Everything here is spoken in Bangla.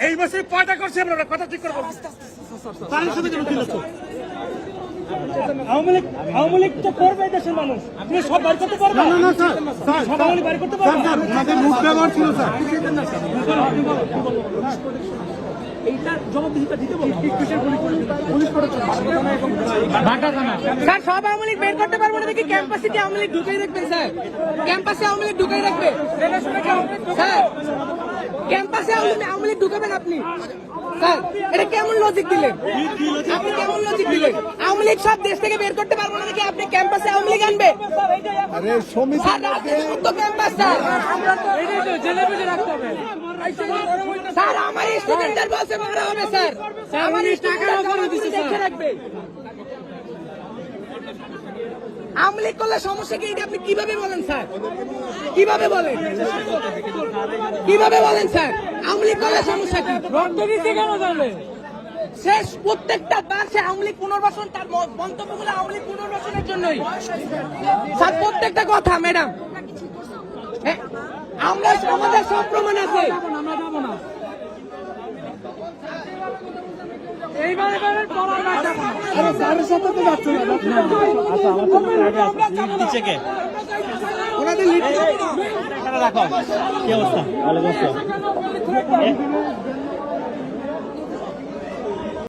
এই- বছর পয়টা করছে আপনারা কথা ঠিক করব তাদের সাথে কেন আওয়ামী লীগ আওয়ামী লীগ তো করবে দেশের মানুষ তুমি সব বাইর করতে পারবে না না স্যার স্যার সব আওয়ামী লীগ করতে স্যার স্যার ওনাদের মুখ ব্যবহার ছিল স্যার এইটার জবাবদিহিতা দিতে বলো। স্যার সব আওয়ামী লীগ বের করতে পারব না দেখি ক্যাম্পাসে কি আওয়ামী লীগ ঢুকাই রাখবেন স্যার? ক্যাম্পাসে আওয়ামী লীগ ঢুকাই রাখবে? স্যার ক্যাম্পাসে আওয়ামী লীগ- ঢুকাবেন আপনি? স্যার এটা কেমন লজিক দিলেন? আপনি কেমন লজিক দিলেন? আওয়ামী লীগ সব দেশ থেকে বের করতে পারব না দেখি আপনি ক্যাম্পাসে আওয়ামী লীগ আনবে? আরে সমিতি স্যার রাজনীতি মুক্ত ক্যাম্পাস স্যার। স্যার আমার স্টুডেন্টদের বলছে মারা হবে স্যার। আমার স্টুডেন্টদের দেখে রাখবে। আওয়ামী লীগ করলে সমস্যা কি? এটা আপনি কীভাবে বলেন স্যার? কীভাবে বলেন? কীভাবে বলেন স্যার? আওয়ামী লীগ করলে সমস্যা কি? রক্ত কেন শেষ প্রত্যেকটা বার সে আওয়ামী পুনর্বাসন তার মন্তব্যগুলো আওয়ামী পুনর্বাসনের জন্যই। স্যার প্রত্যেকটা কথা ম্যাডাম। আমরা আমাদের সব প্রমাণ আছে। তো যাচ্ছে না। রাখো। কি অবস্থা? ভালো